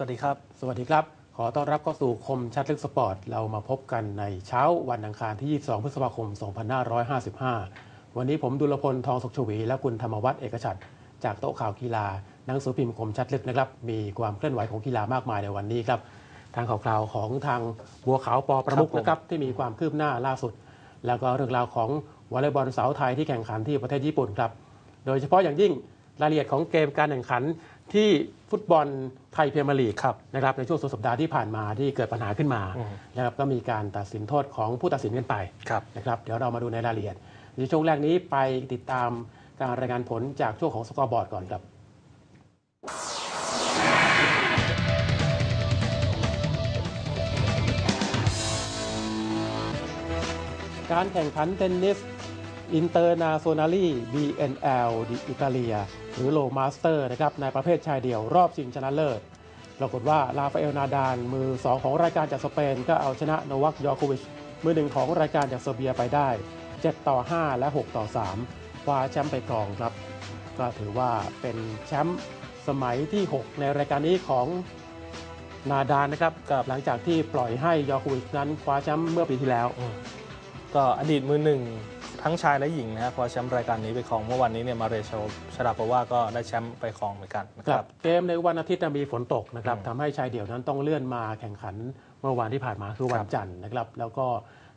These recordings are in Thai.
สวัสดีครับ สวัสดีครับ ขอต้อนรับเข้าสู่คมชัดลึกสปอร์ต เรามาพบกันในเช้าวันอังคารที่ 22 พฤษภาคม 2555 วันนี้ผมดุลพลทองสุขชวี และคุณธรรมวัฒน์เอกชัดจากโต๊ะข่าวกีฬาหนังสือพิมพ์คมชัดลึกนะครับ มีความเคลื่อนไหวของกีฬามากมายในวันนี้ครับ ทางข่าวคราวของทางบัวขาวปอประมุกครับผมนะครับที่มีความคืบหน้าล่าสุด แล้วก็เรื่องราวของวอลเลย์บอลสาวไทยที่แข่งขันที่ประเทศญี่ปุ่นครับ โดยเฉพาะอย่างยิ่ง รายละเอียดของเกมการแข่งขันที่ฟุตบอลไทยพรีเมียร์ลีกครับ นะครับในช่วงสุดสัปดาห์ที่ผ่านมาที่เกิดปัญหาขึ้นมาอืมนะครับก็มีการตัดสินโทษของผู้ตัดสินกันไปครับ นะครับเดี๋ยวเรามาดูในรายละเอียด ในช่วงแรกนี้ไปติดตามการรายงานผลจากช่วงของสกอร์บอร์ดก่อนครับการแข่งขันเทนนิสอินเตอร์นาโซนาลี BNL ดิอิตาเลีย หรือโลมาสเตอร์นะครับในประเภทชายเดี่ยวรอบชิงชนะเลิศปรากฏว่าลาฟาเอลนาดานมือ 2 ของรายการจากสเปน ก็เอาชนะโนวัคยอโควิชมือหนึ่งของรายการจากเซอร์เบียไปได้ 7 ต่อ 5 และ 6 ต่อ 3 คว้าแชมป์ไปครองครับ ก็ถือว่าเป็นแชมป์สมัยที่ 6 ในรายการนี้ของนาดานนะครับครับหลังจากที่ปล่อยให้ยอโควิชนั้นคว้าแชมป์เมื่อปีที่แล้ว ก็อดีตมือหนึ่ง ทั้งชายและหญิงนะฮะคว้าแชมป์รายการนี้ไปครองเมื่อวันนี้เนี่ยมาเรโชชราปาวาก็ได้แชมป์ไปครองเหมือนกันนะคครัรับบเกมในวันอาทิตย์น่ะมีฝนตกนะครับอืมทำให้ชายเดี่ยวนั้นต้องเลื่อนมาแข่งขันเมื่อวานที่ผ่านมาคือวัครันบจันทร์นะครับ แล้วก็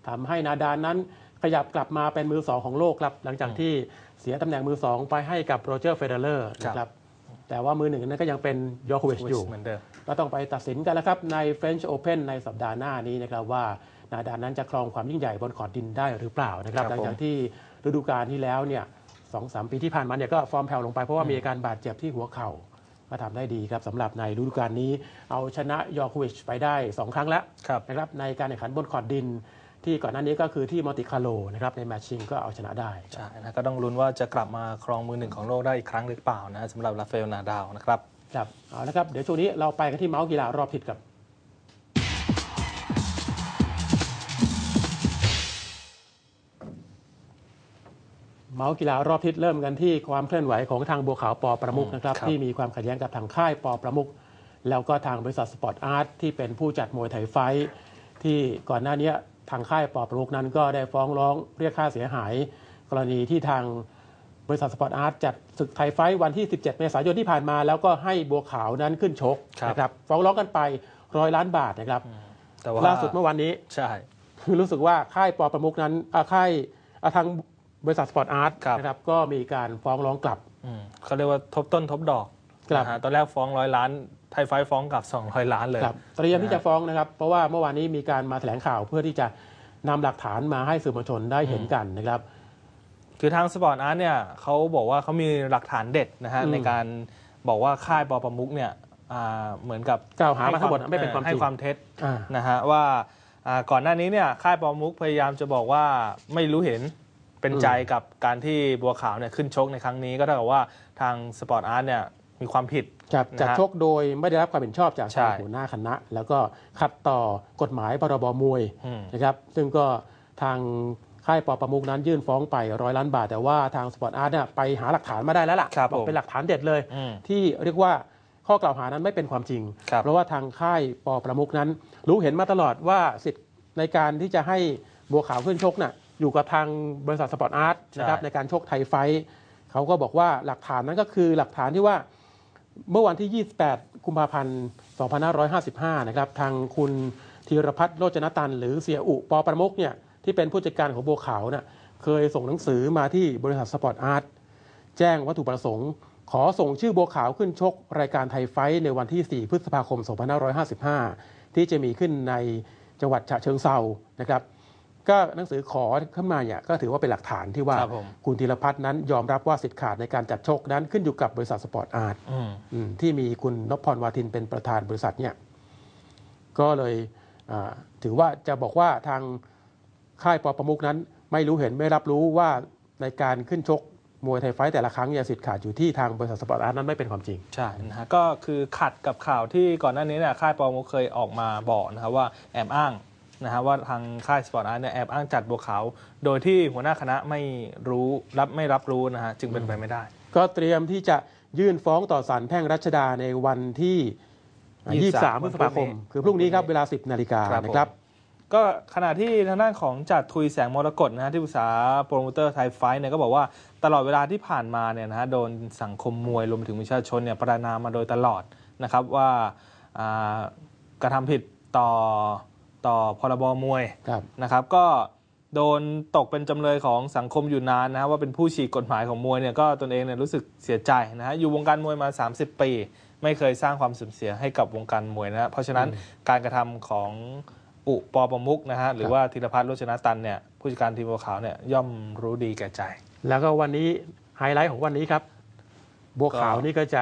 ทำให้นาดานนั้นขยับกลับมาเป็นมือสองของโลกครับ หลังจากอืมที่เสียตำแหน่งมือสองไปให้กับโรเจอร์เฟเดเลอร์ครับนะครับแต่ว่ามือหนึ่งนั้นก็ยังเป็นยอโควิชอยู่เหมือนเดิมก็ต้องไปตัดสินกันแล้วครับใน French Open ในสัปดาห์หน้านี้นะครับว่า นาดานนั้นจะครองความยิ่งใหญ่บนขอดดินได้หรือเปล่านะครับครับหลังจากผมที่ฤดูกาลที่แล้วเนี่ยสองสามปีที่ผ่านมาเนี่ยก็ฟอร์มแผ่วลงไปเพราะว่าอืมมีอาการบาดเจ็บที่หัวเข่าก็ทำได้ดีครับสำหรับในฤดูกาลนี้ เอาชนะยอร์ควิชไปได้ 2 ครั้งแล้วครับนะครับในการแข่งขันบนขอดดินที่ก่อนหน้านี้ก็คือที่มอติคาโลนะครับในแมตช์ชิงก็เอาชนะได้ใช่นะก็ต้องลุ้นว่าจะกลับมาครองมือหนึ่งของโลกได้อีกครั้งหรือเปล่านะสำหรับราฟาเอลนาดาวนะครับครับเอาละครับเดี๋ยวช่วงนี้เราไปกันที่เมาส์กีฬารอบทิศครับ เมาส์กีฬารอบทิศเริ่มกันที่ความเคลื่อนไหวของทางบัวขาวปอประมุกอืมนะครับครับที่มีความขัดแย้งกับทางค่ายปอประมุกแล้วก็ทางบริษัทสปอร์ตอาร์ตที่เป็นผู้จัดมวยไทยไฟท์ที่ก่อนหน้านี้ทางค่ายปอประมุกนั้นก็ได้ฟ้องร้องเรียกค่าเสียหาย กรณีที่ทางบริษัทสปอร์ตอาร์ตจัดศึกไทยไฟท์วันที่ 17 เมษายนที่ผ่านมา แล้วก็ให้บัวขาวนั้นขึ้นชกครับนะครับฟ้องร้องกันไปร้อยล้านบาทนะครับแต่ว่าล่าสุดเมื่อวันนี้ใช่คือรู้สึกว่าค่ายปอประมุกนั้นอ่าค่ายอ่าทาง บริษัทสปอร์ตอาร์ตครับ นะครับก็มีการฟ้องร้องกลับ อืมเขาเรียกว่าทบต้นทบดอกครับ นะฮะตอนแรกฟ้องร้อยล้านไทยไฟท์ฟ้องกลับ 200 ล้านเลย ครับเตรียมที่จะฟ้องนะครับ เพราะว่าเมื่อวานนี้มีการมาแถลงข่าวเพื่อที่จะนำหลักฐานมาให้สื่อมวลชนได้เห็นกันนะครับ คือทางสปอร์ตอาร์ตเนี่ยเขาบอกว่าเขามีหลักฐานเด็ดนะฮะ อืมในการบอกว่าค่ายปอประมุกเนี่ยอ่าเหมือนกับกล่าวหามาทั้งหมดไม่เป็นความจริง ให้ความเท็จ อ่า นะฮะว่าอ่าก่อนหน้านี้เนี่ยค่ายปอประมุกพยายามจะบอกว่าไม่รู้เห็น เป็นใจกับการที่บัวขาวเนี่ยขึ้นชกในครั้งนี้ก็เท่ากับว่าทางสปอร์ตอาร์ตเนี่ยมีความผิดจับนะฮะจัดชกโดยไม่ได้รับความเห็นชอบจากใช่ทางหัวหน้าคณะ แล้วก็ขัดต่อกฎหมายพรบมวยอืมนะครับซึ่งก็ทางค่ายปอประมุกนั้นยื่นฟ้องไปร้อยล้านบาท แต่ว่าทางสปอร์ตอาร์ตเนี่ยไปหาหลักฐานมาได้แล้วล่ะครับบอกผมเป็นหลักฐานเด็ดเลยอืมที่เรียกว่าข้อกล่าวหานั้นไม่เป็นความจริงครับเพราะว่าทางค่ายปอประมุกนั้น รู้เห็นมาตลอดว่าสิทธิ์ในการที่จะให้บัวขาวขึ้นชกน่ะ อยู่กับทางบริษัทสปอร์ตอาร์ตนะครับในการชกไทยไฟท์เขาก็บอกว่าหลักฐานนั้นก็คือหลักฐานที่ว่าเมื่อวันที่ 28 กุมภาพันธ์ 2555 นะครับ ทางคุณธีรพัฒน์โรจนตัน หรือเสียอุปอประมุกเนี่ยที่เป็นผู้จัดการของบัวขาวน่ะเคยส่งหนังสือมาที่บริษัทสปอร์ตอาร์ตแจ้งวัตถุประสงค์ ขอส่งชื่อบัวขาวขึ้นชกรายการไทยไฟท์ในวันที่ 4 พฤษภาคม 2555 ที่จะมีขึ้นในจังหวัดฉะเชิงเซานะครับ ก็หนังสือขอขึ้นมาเนี่ยก็ถือว่าเป็นหลักฐานที่ว่าครับผม คุณธีรพัฒน์นั้นยอมรับว่าสิทธิ์ขาดในการจัดชกนั้นขึ้นอยู่กับบริษัทสปอร์ตอาร์ต อืม อืมที่มีคุณนพพรวาทินเป็นประธานบริษัทเนี่ยก็เลยอ่าถือว่าจะบอกว่าทางค่ายปอประมุกนั้น ไม่รู้เห็นไม่รับรู้ว่าในการขึ้นชกมวยไทยไฟท์แต่ละครั้งเนี่ยสิทธิ์ขาดอยู่ที่ทางบริษัทสปอร์ตอาร์ตนั้นไม่เป็นความจริง ใช่นะฮะก็คือขัดกับข่าวที่ก่อนหน้านี้เนี่ยค่ายปอมุกเคยออกมาบอกนะครับว่าแอบอ้าง นะฮะว่าทางค่ายสปอร์ตอาร์ตเนี่ยแอบอ้างจัดบัวขาว โดยที่หัวหน้าคณะไม่รู้รับไม่รับรู้นะฮะจึงเป็นไปไม่ได้ ก็เตรียมที่จะยื่นฟ้องต่อศาลแพ่งรัชดาในวันที่ 23 พฤษภาคม คือพรุ่งนี้ครับเวลา 10 นาฬิกาครับผมนะครับ ก็ขณะที่ทางด้านของจัดทุยแสงมรกตนะฮะที่ปรึกษาโปรโมเตอร์ไทยไฟท์เนี่ยก็บอกว่าตลอดเวลาที่ผ่านมาเนี่ยนะฮะโดนสังคมมวยรวมไปถึงประชาชนเนี่ยประนามมาโดยตลอดนะครับว่าอ่ากระทำผิดต่อ ต่อพรบมวยครับนะครับก็โดนตกเป็นจำเลยของสังคมอยู่นานนะฮะว่าเป็นผู้ฉีกกฎหมายของมวยเนี่ยก็ตนเองเนี่ยรู้สึกเสียใจนะฮะอยู่วงการมวยมา 30 ปี ไม่เคยสร้างความเสื่อมเสียให้กับวงการมวยนะฮะเพราะฉะนั้นการกระทำของอุปอประมุกนะฮะหรือว่าธีรพัฒน์โรจนตันเนี่ยผู้จัดการทีมบัวขาวเนี่ยย่อมรู้ดีแก่ใจ แล้วก็วันนี้ไฮไลท์ของวันนี้ครับบัวขาวนี่ก็จะ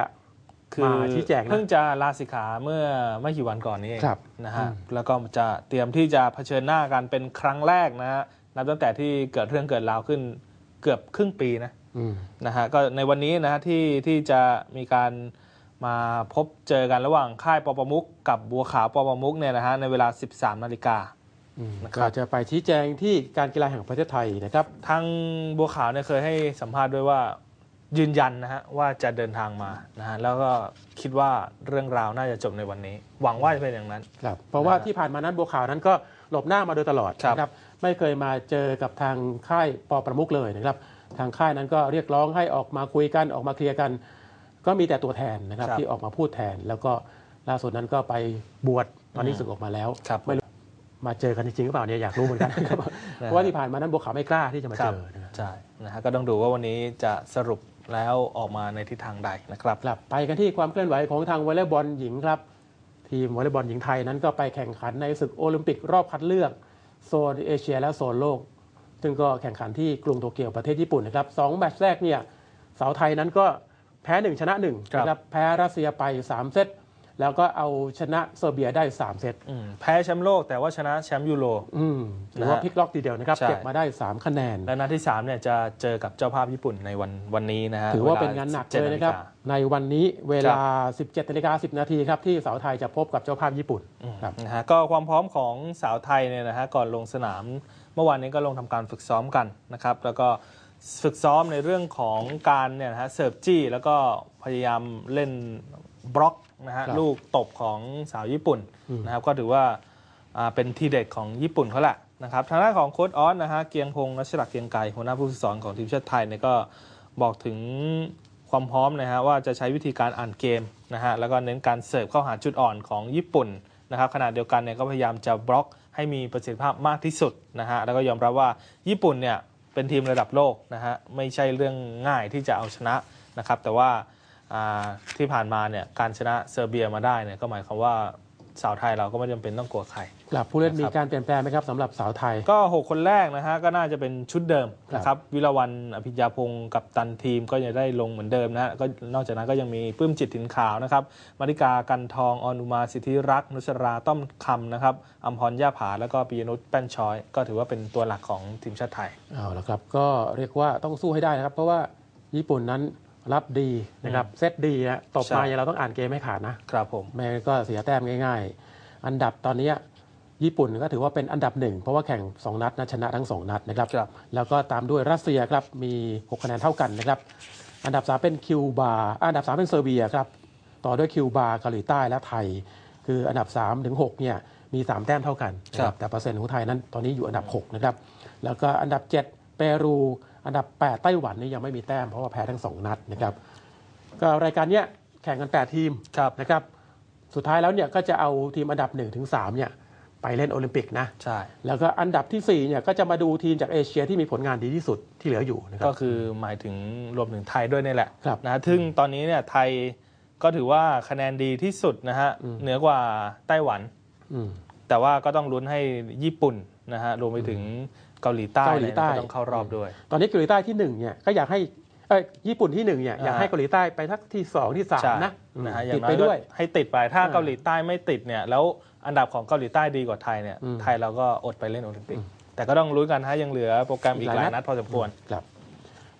คือมาชี้แจงนะเพิ่งจะลาสิกขาเมื่อไม่กี่วันก่อนนี้เองครับนะฮะอืมแล้วก็จะเตรียมที่จะเผชิญหน้ากันเป็นครั้งแรกนะฮะนับตั้งแต่ที่เกิดเรื่องเกิดราวขึ้นเกือบครึ่งปีนะอืมนะฮะก็ในวันนี้นะฮะที่ที่จะมีการมาพบเจอกันระหว่างค่ายปอประมุกกับบัวขาวปอประมุกเนี่ยนะฮะในเวลา 13นาฬิกาอืมนะครับก็จะไปชี้แจงที่การกีฬาแห่งประเทศไทยนะครับ ทางบัวขาวเนี่ยเคยให้สัมภาษณ์ด้วยว่า ยืนยันนะฮะว่าจะเดินทางมานะฮะแล้วก็คิดว่าเรื่องราวน่าจะจบในวันนี้ หวังว่าจะเป็นอย่างนั้น ครับเพราะว่าที่ผ่านมานั้นบัวขาวนั้นก็หลบหน้ามาโดยตลอดครับ นะครับไม่เคยมาเจอกับทางค่ายปอประมุกเลยนะครับ ทางค่ายนั้นก็เรียกร้องให้ออกมาคุยกันออกมาเคลียร์กัน ก็มีแต่ตัวแทนนะครับที่ออกมาพูดแทน แล้วก็ล่าสุดนั้นก็ไปบวชตอนนี้สึกออกมาแล้วครับ ไม่รู้มาเจอกันจริงๆหรือเปล่าเนี่ยอยากรู้เหมือนกันนะครับเพราะว่าที่ผ่านมานั้นบัวขาวไม่กล้าที่จะมาคเจรับอนะครับ ใช่นะฮะก็ต้องดูว่าวันนี้จะสรุป แล้วออกมาในทิศทางใดนะครับกลับไปกันที่ความเคลื่อนไหวของทางวอลเลย์บอลหญิงครับ ทีมวอลเลย์บอลหญิงไทยนั้นก็ไปแข่งขันในศึกโอลิมปิกรอบคัดเลือกโซนเอเชียและโซนโลก ซึ่งก็แข่งขันที่กรุงโตเกียวประเทศญี่ปุ่นนะครับสองแมตช์แรกเนี่ยสาวไทยนั้นก็แพ้หนึ่งชนะหนึ่งครับนะครับแพ้รัสเซียไป 3 เซต แล้วก็เอาชนะเซอร์เบียได้ 3 เซตอืมแพ้แชมป์โลกแต่ว่าชนะแชมป์ยูโรอืมถือว่านะฮะพลิกล็อกทีเดียวนะครับใช่เก็บมาได้ 3 คะแนน และนัดที่3เนี่ยจะเจอกับเจ้าภาพญี่ปุ่นในวันวันนี้นะฮะถือว่าเป็นงานหนัก17เลยนะครับาฬิกาในวันนี้เวลา 17นาฬิกา10 นาทีครับ ที่สาวไทยจะพบกับเจ้าภาพญี่ปุ่นครับนะฮะก็ความพร้อมของสาวไทยเนี่ยนะฮะก่อนลงสนาม เมื่อวานนี้ก็ลงทำการฝึกซ้อมกันนะครับแล้วก็ฝึกซ้อมในเรื่องของการเนี่ยนะฮะเสิร์ฟจี้แล้วก็พยายามเล่นบล็อก นะฮะครับลูกตบของสาวญี่ปุ่นนะครับก็ถือว่าอ่าเป็นทีเด็ดของญี่ปุ่นเขาแหละนะครับทางด้านของโค้ชออสนะฮะเกียงพงศ์รัชลักษ์เกียงไกรหัวหน้าผู้ฝึกสอนของทีมชาติไทยเนี่ยก็บอกถึงความพร้อมนะฮะว่าจะใช้วิธีการอ่านเกมนะฮะแล้วก็เน้นการเสิร์ฟเข้าหาจุดอ่อนของญี่ปุ่นนะครับขณะเดียวกันเนี่ยก็พยายามจะบล็อกให้มีประสิทธิภาพมากที่สุดนะฮะแล้วก็ยอมรับว่าญี่ปุ่นเนี่ยเป็นทีมระดับโลกนะฮะไม่ใช่เรื่องง่ายที่จะเอาชนะนะครับแต่ว่าอ่า ที่ผ่านมาเนี่ยการชนะเซอร์เบียมาได้เนี่ยก็หมายความว่าสาวไทยเราก็ไม่จำเป็นต้องกลัวใครกลับผู้เล่นมีนะครับการเปลี่ยนแปลงไหมครับสำหรับสาวไทย ก็ 6 คนแรกนะฮะก็น่าจะเป็นชุดเดิมนะครับวิรวันอภิญญาพงศ์กับตันทีมก็ยังได้ลงเหมือนเดิมนะฮะก็นอกจากนั้นก็ยังมีปลื้มจิตถิ่นขาวนะครับมาริกากันทองออนุมาสิทธิรักษ์นุสราต้อมคำนะครับอัมพรย่าผาแล้วก็ปิยนุชแป้นช้อย ก็ถือว่าเป็นตัวหลักของทีมชาติไทยเอาละครับก็เรียกว่าต้องสู้ให้ได้นะครับ เพราะว่าญี่ปุ่นนั้น รับดีนะครับเซตดีนะตบใช่มาอย่างเราต้องอ่านเกมให้ขาดนะครับผมไม่งั้นก็เสียแต้มง่าย ๆ อันดับตอนนี้ญี่ปุ่นก็ถือว่าเป็นอันดับหนึ่งเพราะว่าแข่ง 2 นัดนะชนะทั้ง 2 นัดนะครับครับแล้วก็ตามด้วยรัสเซียครับมี 6 คะแนนเท่ากันนะครับ อันดับ 3 เป็นคิวบาอันดับ 3 เป็นเซอร์เบียครับต่อด้วยคิวบาเกาหลีใต้และไทย คืออันดับ3ถึง6เนี่ยมี 3 แต้มเท่ากันนะครับแต่เปอร์เซ็นต์ของไทยนั้นตอนนี้อยู่อันดับ6นะครับแล้วก็อันดับ 7 เปรู อันดับ 8 ไต้หวันนี่ยังไม่มีแต้มเพราะว่าแพ้ทั้ง 2 นัดนะครับก็รายการเนี้ยแข่งกัน 8 ทีมครับนะครับสุดท้ายแล้วเนี่ยก็จะเอาทีมอันดับ1ถึง3เนี่ยไปเล่นโอลิมปิกนะใช่แล้วก็อันดับที่4เนี่ยก็จะมาดูทีมจากเอเชียที่มีผลงานดีที่สุดที่เหลืออยู่นะครัก็บคือหมายถึงรวมถึงไทยด้วยนี่แหละครับนะฮะซึ่งตอนนี้เนี่ยไทยก็ถือว่าคะแนนดีที่สุดนะฮะเหนือกว่าไต้หวันอืมแต่ว่าก็ต้องลุ้นให้ญี่ปุ่นนะฮะรวมไปถึง เกาหลีใต้เกาหลีใต้เนี่ยก็ต้องเข้ารอบด้วย ตอนนี้เกาหลีใต้ที่หนึ่งเนี่ยก็อยากให้เอ้ยญี่ปุ่นที่หนึ่งเนี่ยอยากให้อ่า เกาหลีใต้ไปทักที่สองที่สามใช่นะอืมนะฮะอย่าติงดน้อไปยก็ด้วย ให้ติดไปถ้าอ่าเกาหลีใต้ไม่ติดเนี่ยแล้วอันดับของเกาหลีใต้ดีกว่าไทยเนี่ยอืมไทยเราก็อดไปเล่นโอลิมปิก แต่ก็ต้องลุ้นกันฮะยังเหลือโปรแกรมอีกหลายนัดพอสมควร ครับ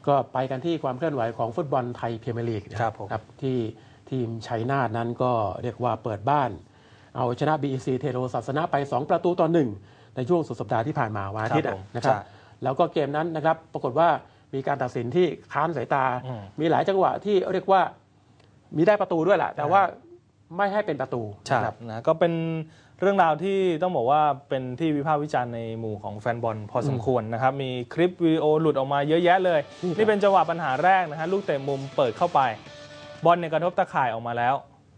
ก็ไปกันที่ความเคลื่อนไหวของฟุตบอลไทยพรีเมียร์ลีกนะครับผมที่ทีมชัยนาทนั้นก็เรียกว่าเปิดบ้าน เอาชนะ BEC เทโรศาสนะไป 2 ประตูต่อหนึ่ง ในช่วงสุดสัปดาห์ที่ผ่านมาวันอาทิตย์ครับผมอะนะครับ ใช่แล้วก็เกมนั้นนะครับ ปรากฏว่ามีการตัดสินที่ค้านสายตา อืมมีหลายจังหวะที่เรียกว่ามีได้ประตูด้วยแหละแต่ว่าไม่ให้เป็นประตูใช่นะครับ นะก็เป็นเรื่องราวที่ต้องบอกว่าเป็นที่วิพากษ์วิจารณ์ในหมู่ของแฟนบอลพอสมควรนะครับ มีคลิปวิดีโอหลุดออกมาเยอะแยะเลย นี่ครับ นี่เป็นจังหวะปัญหาแรกนะฮะลูกเตะมุมเปิดเข้าไป บอลเนี่ยกระทบตะข่ายออกมาแล้ว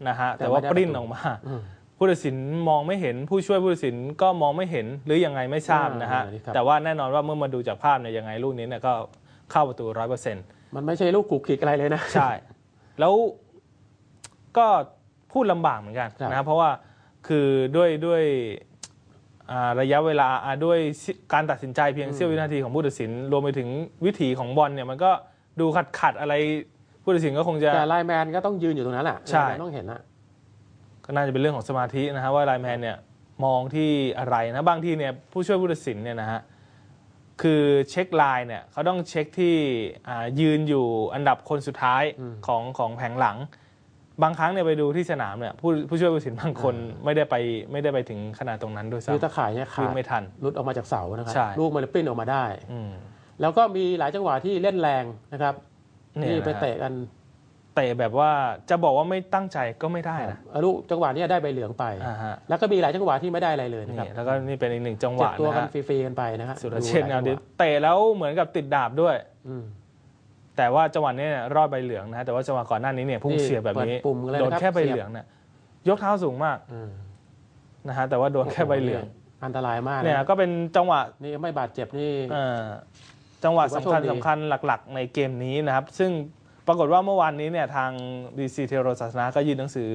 นะฮะแต่ว่าปริ้นออกมา อืม ผู้ตัดสินมองไม่เห็น ผู้ช่วยผู้ตัดสินก็มองไม่เห็นหรือยังไงไม่ทราบนะฮะ อ่านี่ครับ แต่ว่าแน่นอนว่าเมื่อมาดูจากภาพเนี่ยยังไงลูกนี้เนี่ยก็เข้าประตูร้อยเปอร์เซ็นต์มันไม่ใช่ลูกกุกกิกอะไรเลยนะ ใช่ แล้วก็พูดลำบากเหมือนกันครับ นะครับเพราะว่าคือด้วยด้วยอ่าระยะเวลาอ่าด้วยการตัดสินใจเพียงเสี้ยววินาทีของผู้ตัดสิน รวมไปถึงวิถีของบอลเนี่ยมันก็ดูขัดขัดๆอะไรผู้ตัดสินก็คงจะ แต่ไลน์แมนก็ต้องยืนอยู่ตรงนั้นแหละใช่ ไลน์แมนต้องเห็นนะ ก็น่าจะเป็นเรื่องของสมาธินะฮะว่าไลน์แมนเนี่ยมองที่อะไรนะบางทีเนี่ยผู้ช่วยผู้ตัดสินเนี่ยนะฮะคือเช็คไลน์เนี่ยเขาต้องเช็คที่อ่ายืนอยู่อันดับคนสุดท้ายอืมของของแผงหลัง บางครั้งเนี่ยไปดูที่สนามเนี่ยผู้ผู้ช่วยผู้ตัดสินบางคนไม่ได้ไปไม่ได้ไปถึงขนาดตรงนั้นด้วยคือตะซ้ำข่ายเนี่ยขาวิ่ดงไม่ทันหลุดออกมาจากเสานะครับใช่ลูกมันเลยปริ้นออกมาได้อืมแล้วก็มีหลายจังหวะที่เล่นแรงนะครับเนี่ยที่ไปนะฮะเตะกัน เตะแบบว่าจะบอกว่าไม่ตั้งใจก็ไม่ได้นะลูกจังหวะเนี้ได้ใบเหลืองไปอ่าฮะแล้วก็มีหลายจังหวะที่ไม่ได้อะไรเลยนะครับนี่แล้วก็นี่เป็นอีกหนึ่งจังหเจ็บวะตัวนะกันฮะฟรีๆกันไปนะฮะสุรเชษฐ์ดูหงาลามยดีจังหวะเตะแล้วเหมือนกับติดดาบด้วยอืมแต่ว่าจังหวะนี้เนี่ยรอดใบเหลืองนะฮะแต่ว่าจังหวะก่อนหน้านี้เนี่ยพุ่งนี่เสียบแบบนี้เปิดปุ่มกันเลยโดนนะครับแค่ใบเสียบเหลืองเนี่ยยกเท้าสูงมากอืมนะฮะแต่ว่าโดนแค่ใบเหลืองอันตรายมากเนี่ยนะก็เป็นจังหวะนี่ไม่บาดเจ็บนี่เอ่อจังหวะถือสำว่าคัญโชคดีสำคัญหลัก ๆ ในเกมนี้นะครับ ซึ่ง ปรากฏว่าเมื่อวานนี้เนี่ยทางบีซีเทโรศาสนาก็ยื่นหนังสือ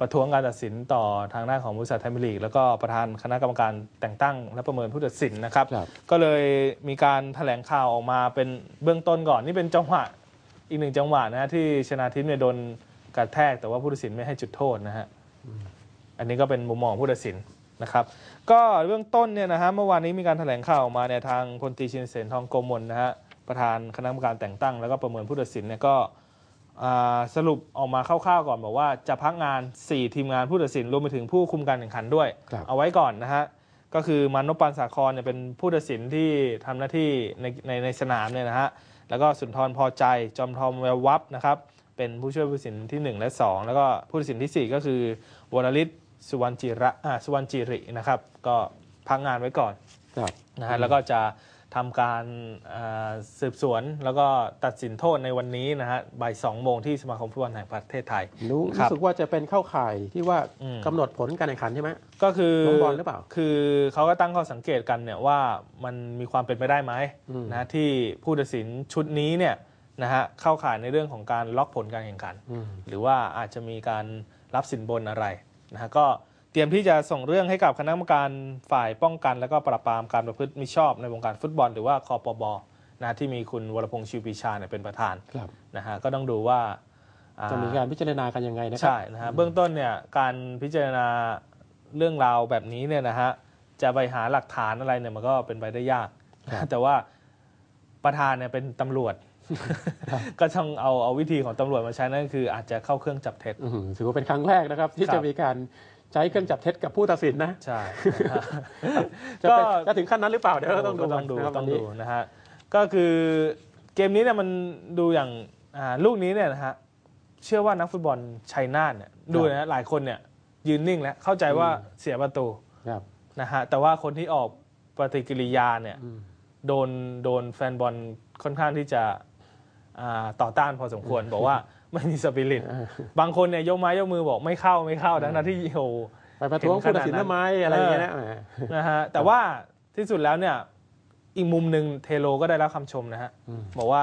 ประท้วงการตัดสินต่อทางด้านของบริษัทไทยมิลีกแล้วก็ประธานคณะกรรมการแต่งตั้งและประเมินผู้ตัดสินนะครับครับ ก็เลยมีการแถลงข่าวออกมาเป็นเบื้องต้นก่อน นี่เป็นจังหวะอีกหนึ่งจังหวะนะฮะที่ชนาทิพย์เนี่ยโดนกระแทกแต่ว่าผู้ตัดสินไม่ให้จุดโทษนะฮะอันนี้ก็เป็นมุมมองของผู้ตัดสินนะครับ ก็เบื้องต้นเนี่ยนะฮะเมื่อวานนี้มีการแถลงข่าวออกมาเนี่ยทางพลตรีชินเสนทองโกมลนะฮะ ประธานคณะกรรมการแต่งตั้ง แล้วก็ประเมินผู้ตัดสินเนี่ยก็อ่าสรุปออกมาคร่าวๆก่อนบอกว่าจะพักงาน 4 ทีมงานผู้ตัดสินรวมไปถึงผู้คุมการแข่งขันด้วยครับเอาไว้ก่อนนะฮะก็คือมานพปานสาครเนี่ยเป็นผู้ตัดสินที่ทำหน้าที่ในในในสนามเนี่ยนะฮะแล้วก็สุนทรพอใจจอมทอมแวววับนะครับเป็นผู้ช่วยผู้ตัดสินที่ 1 และ 2 แล้วก็ผู้ตัดสินทีสี่4 ก็คือวรลิศสุวรรณจิระอ่าสุวรรณจิรินะครับ ก็พักงานไว้ก่อนครับนะฮะแล้วก็จะ ทำการอ่าสืบสวนแล้วก็ตัดสินโทษในวันนี้นะฮะบ่ายสองโมงที่สมาคมฟุตบอลแห่งประเทศไทย รู้ครับรู้สึกว่าจะเป็นเข้าข่ายที่ว่าอืมกำหนดผลการแข่งขันใช่ไหมก็คือลงบอลหรือเปล่า คือเขาก็ตั้งข้อสังเกตกันเนี่ยว่ามันมีความเป็นไปได้ไหมอืมนะที่ผู้ตัดสินชุดนี้เนี่ยนะฮะเข้าข่ายในเรื่องของการล็อกผลการแข่งขันอืมหรือว่าอาจจะมีการรับสินบนอะไรนะฮะก็เต รียมที่จะส่งเรื่องให้กับคณะกรรมการฝ่ายป้องกัน และก็ปราบปรามการประพฤติมิชอบในวงการฟุตบอล หรือว่าคอปบนะที่มีคุณวรพงษ์ชิวปีชาเนี่ยเป็นประธานครับนะฮะก็ต้องดูว่าอ่าจะมีการพิจารณากันยังไงนะครัใช่นะฮะเบื้องต้นเนี่ยการพิจารณาเรื่องราวแบบนี้เนี่ยนะฮะจะไปหาหลักฐานอะไรเนี่ยมันก็เป็นไปได้ยากครับแต่ว่าประธานเนี่ยเป็นตำรวจ ก็ต้องเอาเอาวิธีของตำรวจมาใช้นั่นคืออาจจะเข้าเครื่องจับเท็จอื้อหือถือว่าเป็นครั้งแรกนะครับ ที่ครับจะมีการ ใช้เครื่องจับเท็จกับผู้ตัดสินนะใช่จะก็เป็นจะถึงขั้นนั้นหรือเปล่าเดี๋ยวเราต้องดูก็ต้องดูนะครับต้องวันนี้ดูนะฮะก็คือเกมนี้เนี่ยมันดูอย่างอ่าลูกนี้เนี่ยนะฮะเชื่อว่านักฟุตบอลชัยนาทเนี่ยดูนะฮะหลายคนเนี่ยยืนนิ่งแล้วเข้าใจว่าเสียประตูครับนะฮะแต่ว่าคนที่ออกปฏิกิริยาเนี่ยอืมโดนโดนแฟนบอลค่อนข้างที่จะอ่า ต่อต้านพอสมควรบอกว่าไม่มีสปิริตเออบางคนเนี่ยยกไม้ยกมือบอกไม่เข้าไม่เข้าทั้งนั้นที่โอ้โหไปประท้วงผู้ตัดสินทำไมอะไรอย่างเงี้ยนะแหมนะฮะแต่ว่าที่สุดแล้วเนี่ยอีกมุมหนึ่งเทโลก็ได้รับคำชมนะฮะอืมบอกว่า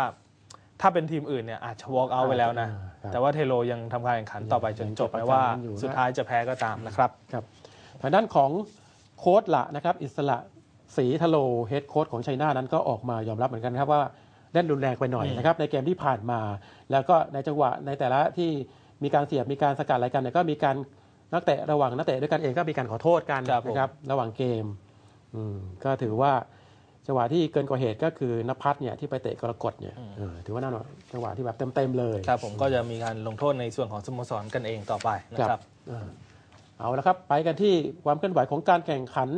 ถ้าเป็นทีมอื่นเนี่ยอาจจะ walk out ไปแล้วนะครับแต่ว่าเทโลยังทำการแข่งขันต่อไปจนจบยังแม้จะประจำว่ากันอยู่นะสุดท้ายจะแพ้ก็ตามนะครับครับทางด้านของโค้ดละนะครับ อิสระศรีทะโลเฮดโค้ดของไชน่านั้นก็ออกมายอมรับเหมือนกันครับว่า เล่นรุนแรงไปหน่อยอืมนะครับในเกมที่ผ่านมา แล้วก็ในจังหวะในแต่ละที่มีการเสียบมีการสกัดอะไรกันเนี่ยก็มีการนักเตะระหว่างนักเตะด้วยกันเองก็มีการขอโทษกันครับผมนะครับระหว่างเกมอืมก็ถือว่าจังหวะที่เกินกว่าเหตุก็คือนภัสเนี่ยที่ไปเตะกรกฎเนี่ยเออถือว่านั่นว่าจังหวะที่แบบเต็มๆเลยครับผมก็จะมีการลงโทษในส่วนของสโมสรกันเองต่อไปนะครับอ่าเอาละครับไปกันที่ความเคลื่อนไหวของการแข่งขัน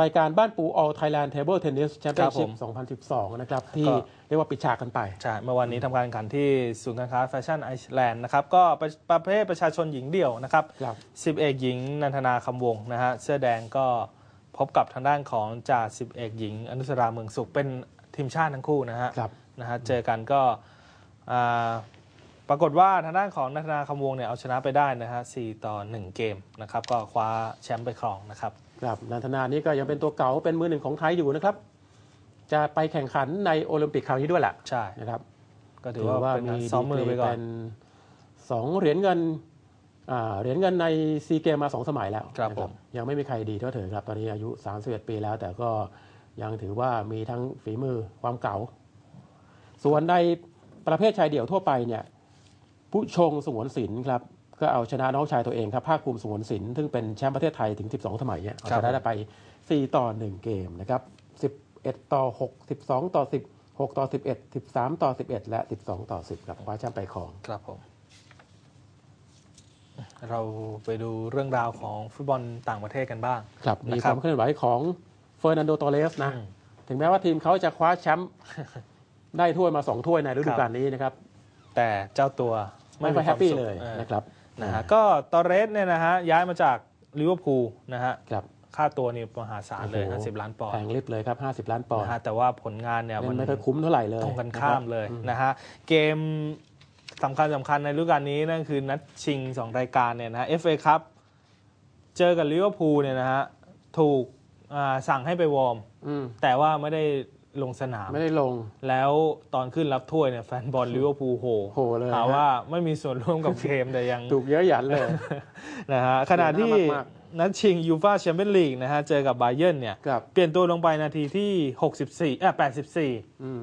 รายการบ้านปู All Thailand Table Tennis ครับ Championship ผม2012 นะครับ ที่ก็เรียกว่าปิดฉากกันไป ใช่ เมื่อวันนี้ทำการแข่งขันที่ศูนย์การค้าแฟชั่นไอซ์แลนด์นะครับ ก็ประประเภทประชาชนหญิงเดี่ยวนะครับครับสิบเอกหญิงนันทนาคำวงศ์นะฮะเสื้อแดงก็พบกับทางด้านของจ่าสิบเอกหญิง อนุสราเมืองสุขเป็นทีมชาติทั้งคู่นะฮะครับนะฮะเจอกันก็อ่า ปรากฏว่าทางด้านของนันทนาคำวงศ์เนี่ยเอาชนะไปได้นะฮะ4ต่อ 1 เกมนะครับก็คว้าแชมป์ไปครองนะครับครับนันทนานี่ก็ยังเป็นตัวเก่าเป็นมือหนึ่งของไทยอยู่นะครับ จะไปแข่งขันในโอลิมปิกคราวนี้ด้วยแหละใช่นะครับ ก็ถือว่าเป็นการซ้อมมือไปก่อนเป็นสองเหรียญเงินอ่าเหรียญเงินในซีเกมมาสองสมัยแล้วครับนะผมยังไม่มีใครดีเท่าเธอครับ ตอนนี้อายุ 31 ปีแล้ว แต่ก็ยังถือว่ามีทั้งฝีมือความเก่า ส่วนในประเภทชายเดี่ยวทั่วไปเนี่ย ผู้ชงสงวนศิลป์ครับก็เอาชนะน้องชายตัวเองครับภาคภูมิสงวนศิลป์ซึ่งเป็นแชมป์ประเทศไทยถึง 12 สมัยเนี่ยเอาชนะได้ไป 4 ต่อ 1 เกมนะครับ11 ต่อ 6 12 ต่อ 10 6 ต่อ 11 13 ต่อ 11 และ 12 ต่อ 10ครับคว้าแชมป์ไปครองครับผมเราไปดูเรื่องราวของฟุตบอลต่างประเทศกันบ้าง ครับมีนะคครับวามเคลื่อนไหวของเฟอร์นันโดตอเรสนะอืมถึงแม้ว่าทีมเขาจะคว้าแชมป์ได้ถ้วยมา2ถ้วยในฤดูกาลนี้นะครับ แต่เจ้าตัว ไม่มีค่อยแฮปปี้วามสุขเลยออนะครับนะฮะก็ตอเรสเนี่ยนะฮะย้ายมาจากลิเวอร์พูลนะฮะครับค่าตัวนี่มหาศาลเลยโอ้โห50ล้านปอนแพด์งลิบเลยครับ50ล้านปอนด์นะฮะแต่ว่าผลงานเนี่ยเล่มันนไม่ค่อยคุ้มเท่าไหร่เลยตรงกันข้ามะคบเลยอืมนะฮะเกมสำคัญสำคัญในฤดูกาลนี้นั่นคือนัดชิง 2 รายการเนี่ยนะฮะ FA ครับเจอกับลิเวอร์พูลเนี่ยนะฮะถูกอ่าสั่งให้ไปวอร์มอืมแต่ว่าไม่ได้ ลงสนาม ไม่ได้ลง แล้วตอนขึ้นรับถ้วยเนี่ยแฟนบอลลิเวอร์พูลโหโหเลยหาฮะว่าไม่มีส่วนร่วมกับเกมแต่ยัง ถูกเยอะหยันเลยนะฮะขณะที่เสียหน้ามากนัดชิงยูฟาแชมเปี้ยนลีกนะฮะ เจอกับบาเยิร์นเนี่ยครับเปลี่ยนตัวลงไปนาทีที่ 64เอ่อ84อืม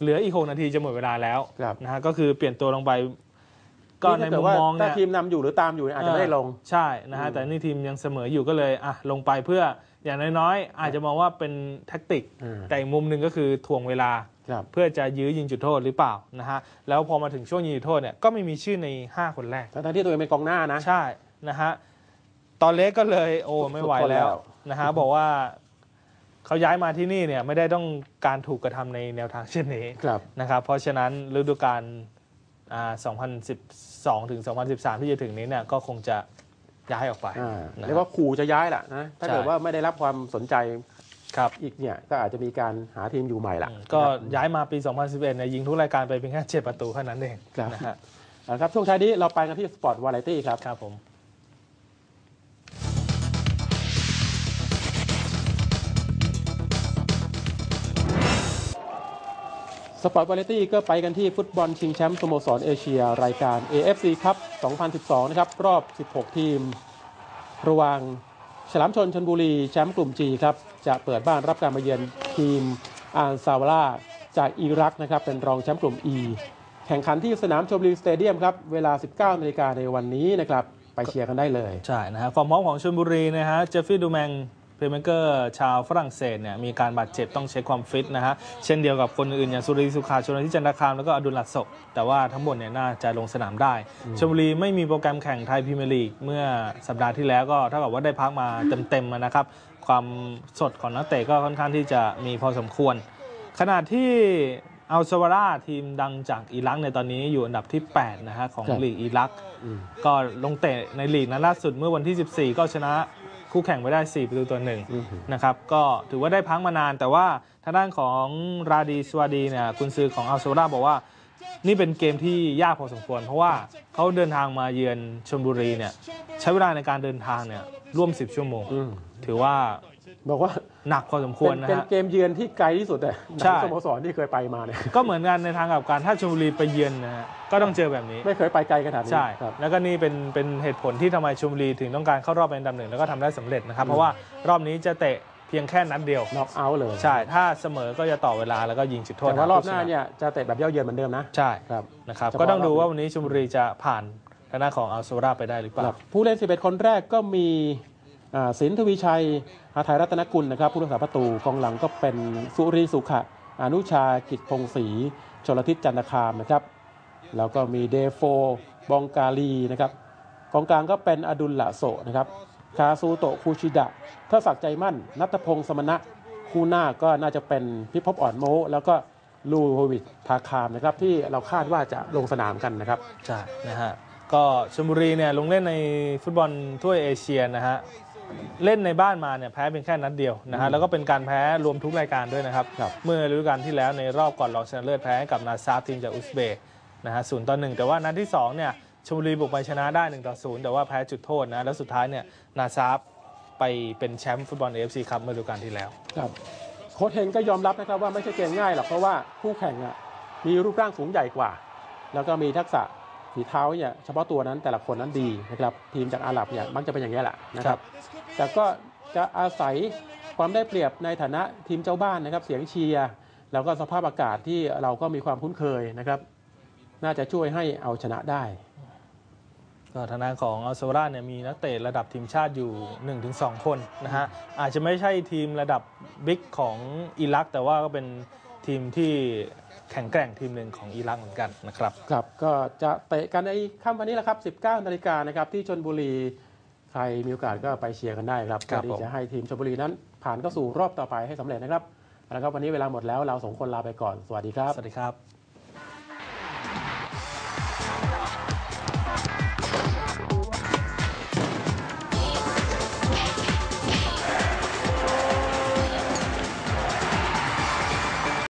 เหลืออีก 6 นาทีจะหมดเวลาแล้วครับนะฮะ ก็คือเปลี่ยนตัวลงไปก็ในถ้าเกิมุดมว่ามองถ้าเนี่ยทีมนำอยู่หรือตามอยู่อาจจะไม่ได้ลง ใช่นะฮะอืมแต่นี่ทีมยังเสมออยู่ก็เลยอะลงไปเพื่อ อย่างน้อยๆ อาจจะมองว่าเป็นแท็กติกอ่าแต่อีกมุมหนึ่งก็คือถ่วงเวลาครับเพื่อจะยื้อยิงจุดโทษหรือเปล่านะฮะแล้วพอมาถึงช่วงยิงจุดโทษเนี่ยก็ไม่มีชื่อใน 5 คนแรกทั้งๆที่ตัวเองเป็นกองหน้านะใช่นะฮะตอนเล็กก็เลยโอ้ไม่ไหวสุดทนแล้แล้ววนะฮะบอกว่าเขาย้ายมาที่นี่เนี่ยไม่ได้ต้องการถูกกระทำในแนวทางเช่นนี้ครับนะครับเพราะฉะนั้นฤดูกาลอ่า2012ถึง2013 ที่จะถึงนี้เนี่ยก็คงจะ ย้ายออกไปอ่านะเรียกว่าขู่จะย้ายแหละนะถ้าใช่เกิดว่าไม่ได้รับความสนใจครับ อีกเนี่ยก็อาจจะมีการหาทีมอยู่ใหม่ละก็นะครับย้ายมาปี 2011เนี่ยยิงทุกรายการไปเพียงแค่7ประตูเท่านั้นเองครับนะฮะเอาละครับช่วงท้ายนี้เราไปกันที่สปอร์ตวาไรตี้ครับ ครับผม ปอร์ตวาไรตี้ก็ไปกันที่ฟุตบอลชิงแชมป์สโมสรเอเชียรายการ AFC ครับ 2012 นะครับ รอบ 16 ทีม ระหว่างฉลามชนชนบุรี แชมป์กลุ่ม G ครับ จะเปิดบ้านรับการมาเยือนทีมอานซาวาร่าจากอิรักนะครับ เป็นรองแชมป์กลุ่ม E แข่งขันที่สนามชมบุรีสเตเดียมครับ เวลา 19นาฬิกาในวันนี้นะครับ ไปเชียร์กันได้เลย ใช่นะฮะฟอร์มพร้อมของชลบุรีนะฮะ เจฟฟี่ดูแมง เพลย์เมเกอร์ชาวฝรั่งเศสเนี่ยมีการบาดเจ็บต้องเช็คความฟิตนะฮะ เช่นเดียวกับคนอื่นอย่างสุริสุขาชนทิจันทคามแล้วก็อดุลลัดโศกแต่ว่าทั้งหมดเนี่ยน่าจะลงสนามได้ชลบุรีไม่มีโปรแกรมแข่งไทยพรีเมียร์ลีกเมื่อสัปดาห์ที่แล้วก็เท่ากับว่าได้พักมาเต็มๆนะครับความสดของนักเตะก็ค่อนข้างที่จะมีพอสมควร ขณะที่อัลซาวาราทีมดังจากอิรักในตอนนี้อยู่อันดับที่ 8 นะฮะของครับลีกอิรักอืมก็ลงเตะในลีกนั้นล่าสุดเมื่อวันที่ 14 ก็ชนะ คู่แข่งไปได้ 4 ประตูต่อหนึ่งอือหือนะครับก็ถือว่าได้พักมานาน แต่ว่าทางด้านของราดีสวาดีเนี่ยคุณซื้อของอัลโซราบอกว่านี่เป็นเกมที่ยากพอสมควร เพราะว่าเขาเดินทางมาเยือนชลบุรีเนี่ยใช้เวลาในการเดินทางเนี่ยร่วม 10 ชั่วโมงอืมถือว่า บอกว่าหนักพอสมควรเป็นนะเป็นฮะเกมเยือนที่ไกลที่สุดเลยใช่สโมสรที่เคยไปมาเนี่ยก็เหมือนกันในทางกลับการถ้าชลบุรีไปเยือนนะฮะก็ต้องเจอแบบนี้ ไม่เคยไปไกลขนาดนี้ใช่ครับแล้วก็นี่เป็นเป็นเหตุผลที่ทำไมชลบุรีถึงต้องการเข้ารอบเป็นอันดับหนึ่งแล้วก็ทำได้สำเร็จนะครับ เพราะว่ารอบนี้จะเตะเพียงแค่นัดเดียวน็อกเอาท์เลย ใช่ ถ้าเสมอก็จะต่อเวลาแล้วก็ยิงจุดโทษแต่ว่ารอบหผู้ชน้าเนี่ยจะเตะแบบเย้าเยือนเหมือนเดิมนะ ใช่ครับนะครับเฉพาะก็ต้องดูรอบนี้ว่าวันนี้ชลบุรีจะผ่านทางด้านของอัลโซราไปได้หรือเปล่าครับผู้เล่น 11 คนแรกก็มี สินทวีชัยอาไทยรัตนกุลนะครับผู้รักษาประตูกองหลังก็เป็นสุริสุขะอนุชากิจพงศรีชลทิศจันทคามนะครับแล้วก็มีเดโฟบองกาลีนะครับกองกลางก็เป็นอดุลละโสนะครับคาซูโตะคูชิดะเทิดศักใจมั่น นัทพงศ์สมณะคู่หน้าก็น่าจะเป็นพิภพอ่อนโม แล้วก็ลูโววิชทาคามนะครับที่เราคาดว่าจะลงสนามกันนะครับใช่นะฮะก็ชลบุรีเนี่ยลงเล่นในฟุตบอลถ้วยเอเชียนะฮะ เล่นในบ้านมาเนี่ยแพ้เป็นแค่นัดเดียวนะฮะแล้วก็เป็นการแพ้รวมทุกรายการด้วยนะครับครับเมื่อฤดูกาลที่แล้วในรอบก่อนรองชนะเลิศแพ้ให้กับนาซาฟทีมจากอุซเบกนะฮะศูนย์ต่อหนึ่งแต่ว่านัดที่สองเนี่ยชลบุรีบุกไปชนะได้1ต่อ0แต่ว่าแพ้จุดโทษนะแล้วสุดท้ายเนี่ยนาซาฟไปเป็นแชมป์ฟุตบอลเอฟซีคัพเมื่อฤดูกาลที่แล้วครับโค้ชเฮงก็ยอมรับนะครับว่าไม่ใช่เกมง่ายหรอกเพราะว่าคู่แข่งอะมีรูปร่างสูงใหญ่กว่า แล้วก็มีทักษะฝีเท้าเนี่ยเฉพาะตัวนั้นแต่ละคนนั้นดีนะครับทีมจากอาหรับเนี่ยมักจะเป็นอย่างนี้ยแหละนะครับ แต่ก็จะอาศัยความได้เปรียบในฐานะทีมเจ้าบ้านนะครับ เสียงเชียร์แล้วก็สภาพอากาศที่เราก็มีความคุ้นเคยนะครับ น่าจะช่วยให้เอาชนะได้ก็ทางด้านของอัลโซราเนี่ยมีนักเตะระดับทีมชาติอยู่ 1-2 คนนะฮะอาจจะไม่ใช่ทีมระดับบิ๊กของอิรัก แต่ว่าก็เป็นทีมที่แข็งแกร่งทีมหนึ่งของอิรักเหมือนกันนะครับครับ ก็จะเตะกันในค่ำวันนี้แหละครับ 19 นาฬิกานะครับที่ชนบุรี ใครมีโอกาสก็ไปเชียร์กันได้ครับครัเพื่บอที่จะให้ทีมชนบุรีนั้น ผ่านเข้าสู่รอบต่อไปให้สำเร็จนะครับแล้วครับวันนี้เวลาหมดแล้วเราสองคนลาไปก่อนสวัสดีครับ สวัสดีครับ